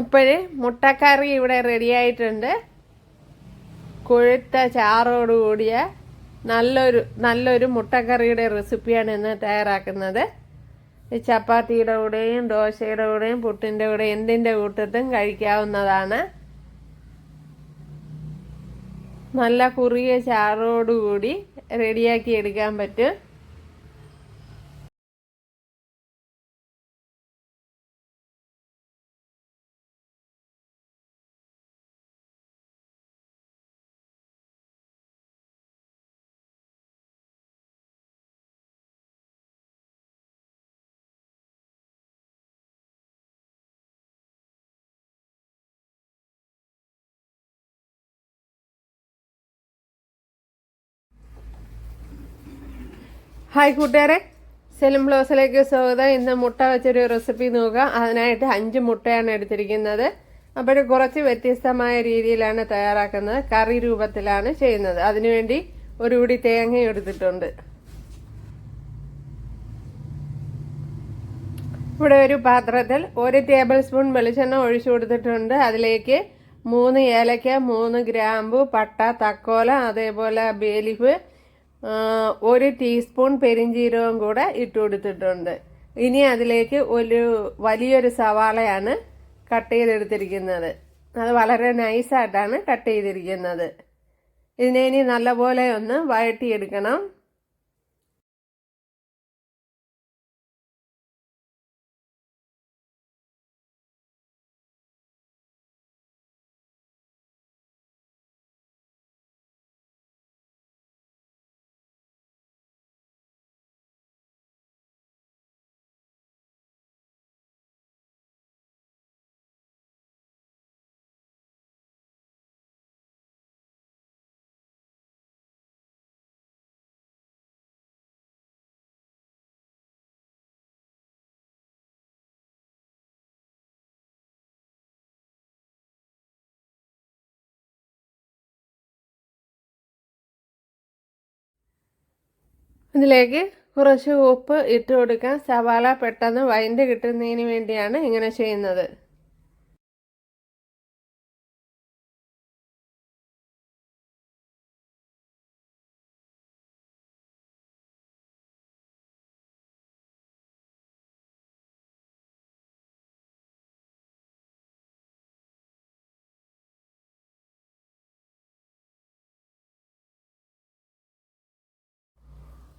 അപ്പോഴേ മുട്ടക്കറി ഇവിടെ റെഡി ആയിട്ടുണ്ട്. കൊഴുത്ത ചാറോട് കൂടിയ നല്ലൊരു നല്ലൊരു മുട്ടക്കറിയുടെ റെസിപ്പിയാണ് ഇന്ന് തയ്യാറാക്കുന്നത്. ഈ ചപ്പാത്തിയുടെ കൂടെയും ദോശയുടെ കൂടെയും പുട്ടിന്റെ കൂടെ എന്തിന്റെ കൂട്ടത്തും കഴിക്കാവുന്നതാണ്. നല്ല കുറിയ ചാറോടുകൂടി റെഡിയാക്കി എടുക്കാൻ പറ്റും. ഹായ് കൂട്ടുകാരെ. സെലിം ബ്ലോസിലേക്ക് സ്വാഗതം. ഇന്ന് മുട്ട വെച്ചൊരു റെസിപ്പി നോക്കുക. അതിനായിട്ട് അഞ്ച് മുട്ടയാണ് എടുത്തിരിക്കുന്നത്. അപ്പോൾ കുറച്ച് വ്യത്യസ്തമായ രീതിയിലാണ് തയ്യാറാക്കുന്നത്. കറി രൂപത്തിലാണ് ചെയ്യുന്നത്. അതിനുവേണ്ടി ഒരു പിടി തേങ്ങ എടുത്തിട്ടുണ്ട്. ഇവിടെ ഒരു പാത്രത്തിൽ ഒരു ടേബിൾ സ്പൂൺ വെളിച്ചെണ്ണ ഒഴിച്ചു കൊടുത്തിട്ടുണ്ട്. അതിലേക്ക് മൂന്ന് ഏലക്ക മൂന്ന് ഗ്രാമ്പു പട്ട തക്കോല അതേപോലെ ബേലിഫ് ഒരു ടീസ്പൂൺ പെരിഞ്ചീരകം കൂടെ ഇട്ട് കൊടുത്തിട്ടുണ്ട്. ഇനി അതിലേക്ക് ഒരു വലിയൊരു സവാളയാണ് കട്ട് ചെയ്തെടുത്തിരിക്കുന്നത്. അത് വളരെ നൈസായിട്ടാണ് കട്ട് ചെയ്തിരിക്കുന്നത്. ഇതിനെ ഇനി നല്ലപോലെ ഒന്ന് വഴട്ടിയെടുക്കണം ഇതിലേക്ക് കുറച്ച് ഉപ്പ് ഇട്ട് കൊടുക്കാം. സവാള പെട്ടെന്ന് വൈൻഡ് കിട്ടുന്നതിന് വേണ്ടിയാണ് ഇങ്ങനെ ചെയ്യുന്നത്.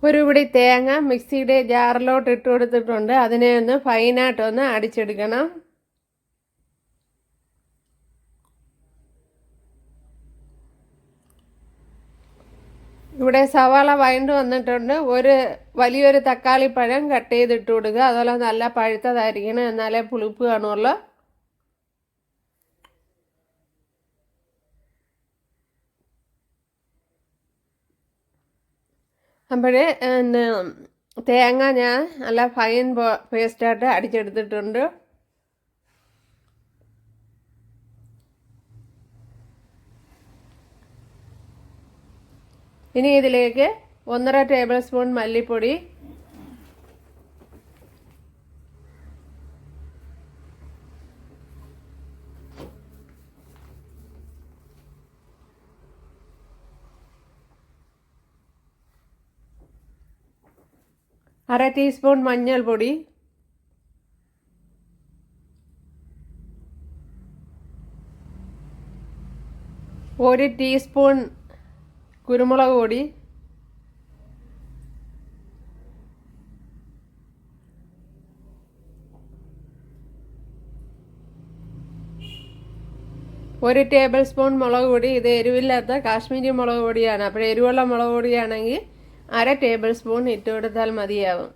ഒരു പിടി തേങ്ങ മിക്സിയുടെ ജാറിലോട്ട് ഇട്ട് കൊടുത്തിട്ടുണ്ട്. അതിനെ ഒന്ന് ഫൈനായിട്ടൊന്ന് അടിച്ചെടുക്കണം. ഇവിടെ സവാള വഴണ്ട് വന്നിട്ടുണ്ട്. ഒരു വലിയൊരു തക്കാളി പഴം കട്ട് ചെയ്തിട്ട് കൊടുക്കുക. അതുപോലെ നല്ല പഴുത്തതായിരിക്കണം. എന്നാലേ പുളിപ്പ് കാണുള്ളൂ. അപ്പോഴേ പിന്നെ തേങ്ങ ഞാൻ നല്ല ഫൈൻ പേസ്റ്റായിട്ട് അടിച്ചെടുത്തിട്ടുണ്ട്. ഇനി ഇതിലേക്ക് ഒന്നര ടേബിൾ സ്പൂൺ മല്ലിപ്പൊടി അര ടീസ്പൂൺ മഞ്ഞൾപ്പൊടി. ഒരു ടീസ്പൂൺ കുരുമുളക് പൊടി. ഒരു ടേബിൾ സ്പൂൺ മുളക് പൊടി. ഇത് എരിവില്ലാത്ത കാശ്മീരി മുളക് പൊടിയാണ്. അപ്പോൾ എരിവുള്ള മുളക് പൊടിയാണെങ്കിൽ അര ടേബിൾ സ്പൂൺ ഇട്ട് കൊടുത്താൽ മതിയാവും.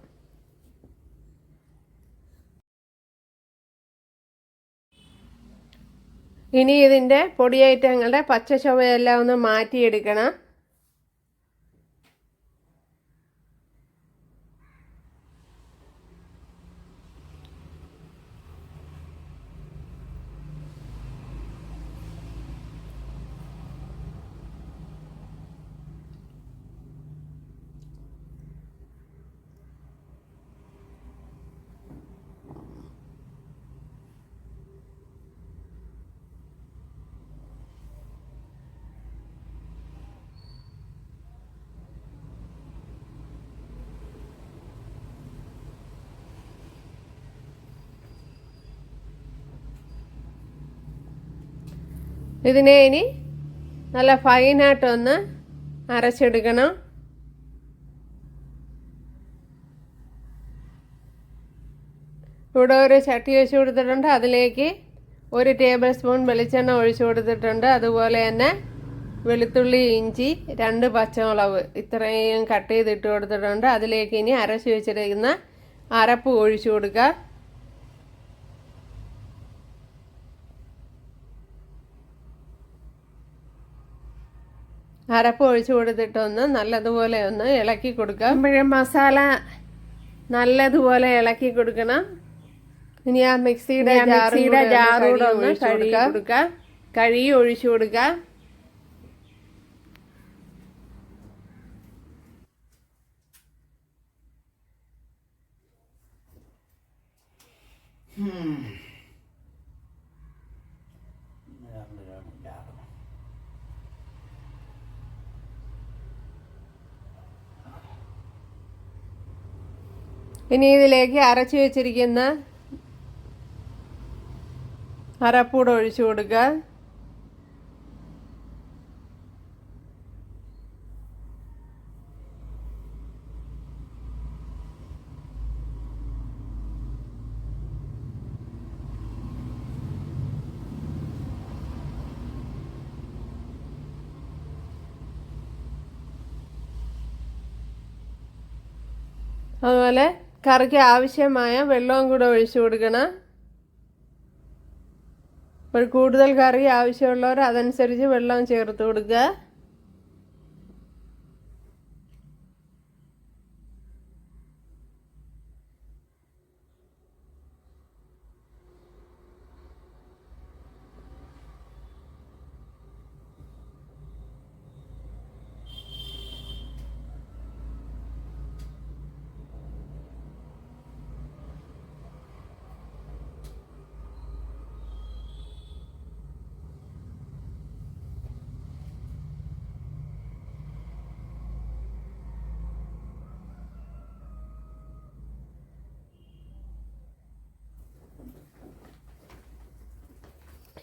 ഇനി ഇതിന്റെ പൊടി ഐറ്റങ്ങളുടെ പച്ച ചുവയെല്ലാം ഒന്ന് മാറ്റിയെടുക്കണം. ഇതിനെ ഇനി നല്ല ഫൈനായിട്ടൊന്ന് അരച്ചെടുക്കണം. ഇവിടെ ഒരു ചട്ടി വെച്ച് കൊടുത്തിട്ടുണ്ട്. അതിലേക്ക് ഒരു ടേബിൾ സ്പൂൺ വെളിച്ചെണ്ണ ഒഴിച്ചു കൊടുത്തിട്ടുണ്ട്. അതുപോലെ തന്നെ വെളുത്തുള്ളി ഇഞ്ചി രണ്ട് പച്ചമുളക് ഇത്രയും കട്ട് ചെയ്തിട്ട് കൊടുത്തിട്ടുണ്ട്. അതിലേക്ക് ഇനി അരച്ച് വെച്ചിരിക്കുന്ന അരപ്പ് ഒഴിച്ചു കൊടുക്കുക. അരപ്പ് ഒഴിച്ചു കൊടുത്തിട്ടൊന്ന് നല്ലതുപോലെ ഒന്ന് ഇളക്കി കൊടുക്കുക. ഇപ്പോഴും മസാല നല്ലതുപോലെ ഇളക്കി കൊടുക്കണം. ഇനി ആ മിക്സിയുടെ മിക്സിയുടെ ജാറൂടെ ഒന്ന് കഴുകി കൊടുക്കുക. കഴുകി ഒഴിച്ചു കൊടുക്കുക. ഇനി ഇതിലേക്ക് അരച്ചു വെച്ചിരിക്കുന്ന അരപ്പൂടെ ഒഴിച്ചു കൊടുക്കുക അതുപോലെ കറിക്ക് ആവശ്യമായ വെള്ളവും കൂടെ ഒഴിച്ചു കൊടുക്കണം. അപ്പോൾ കൂടുതൽ കറി ആവശ്യമുള്ളവർ അതനുസരിച്ച് വെള്ളം ചേർത്ത് കൊടുക്കുക.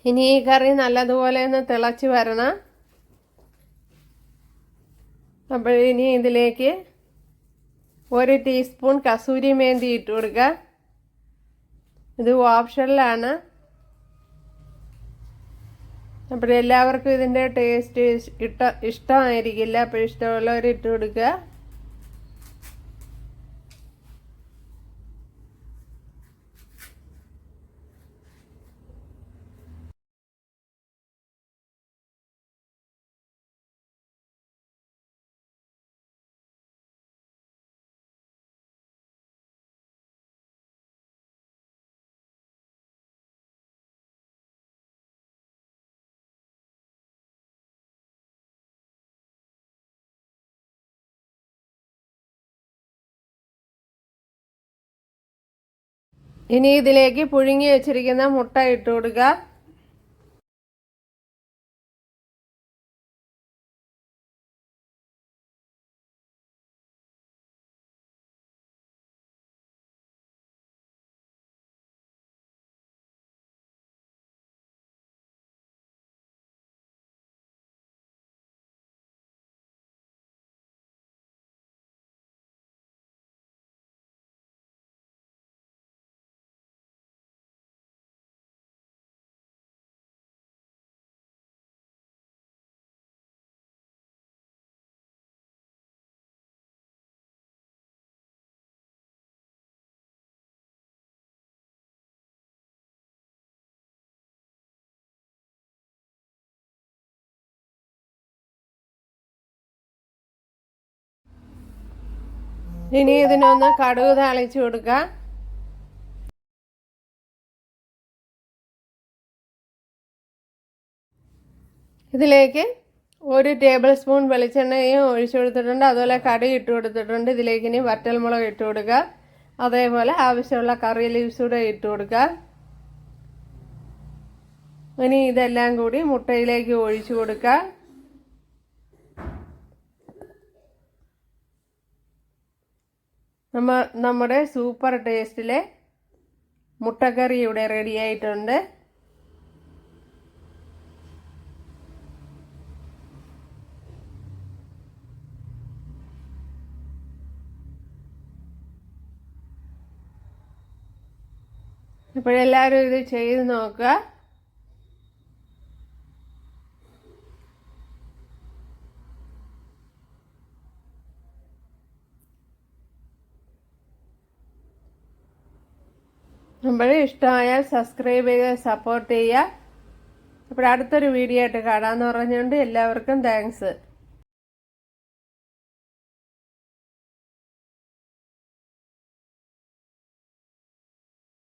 ഇനി ഈ കറി നല്ലതുപോലെ ഒന്ന് തിളച്ച് വരണം. അപ്പോൾ ഇനി ഇതിലേക്ക് ഒരു ടീസ്പൂൺ കസൂരി മേന്തി ഇട്ട് കൊടുക്കുക. ഇത് ഓപ്ഷനിലാണ്. അപ്പോൾ എല്ലാവർക്കും ഇതിന്റെ ടേസ്റ്റ് ഇഷ്ട ഇഷ്ടമായിരിക്കില്ല. അപ്പോൾ ഇഷ്ടമുള്ളവർ ഇട്ട് കൊടുക്കുക. ഇനി ഇതിലേക്ക് പുഴുങ്ങി വെച്ചിരിക്കുന്ന മുട്ട ഇട്ട് കൊടുക്കുക. ഇനി ഇതിനൊന്ന് കടുക് താളിച്ചു കൊടുക്കുക ഇതിലേക്ക് ഒരു ടേബിൾ സ്പൂൺ വെളിച്ചെണ്ണയും ഒഴിച്ചു കൊടുത്തിട്ടുണ്ട്. അതുപോലെ കടുക് ഇട്ട് കൊടുത്തിട്ടുണ്ട്. ഇതിലേക്ക് ഇനി വറ്റൽമുളക് ഇട്ട് കൊടുക്കുക അതേപോലെ ആവശ്യമുള്ള കറി ലീവ്സ് കൂടെ ഇട്ട് കൊടുക്കുക ഇനി ഇതെല്ലാം കൂടി മുട്ടയിലേക്ക് ഒഴിച്ചു കൊടുക്കുക നമ്മ നമ്മുടെ സൂപ്പർ ടേസ്റ്റിലെ മുട്ടക്കറി ഇവിടെ റെഡിയായിട്ടുണ്ട് ഇപ്പോഴെല്ലാവരും ഇത് ചെയ്ത് നോക്കുക. നമ്മൾ ഇഷ്ടമായാൽ സബ്സ്ക്രൈബ് ചെയ്ത് സപ്പോർട്ട് ചെയ്യുക. അപ്പോൾ അടുത്തൊരു വീഡിയോ ആയിട്ട് കാണാമെന്ന് പറഞ്ഞുകൊണ്ട് എല്ലാവർക്കും താങ്ക്സ്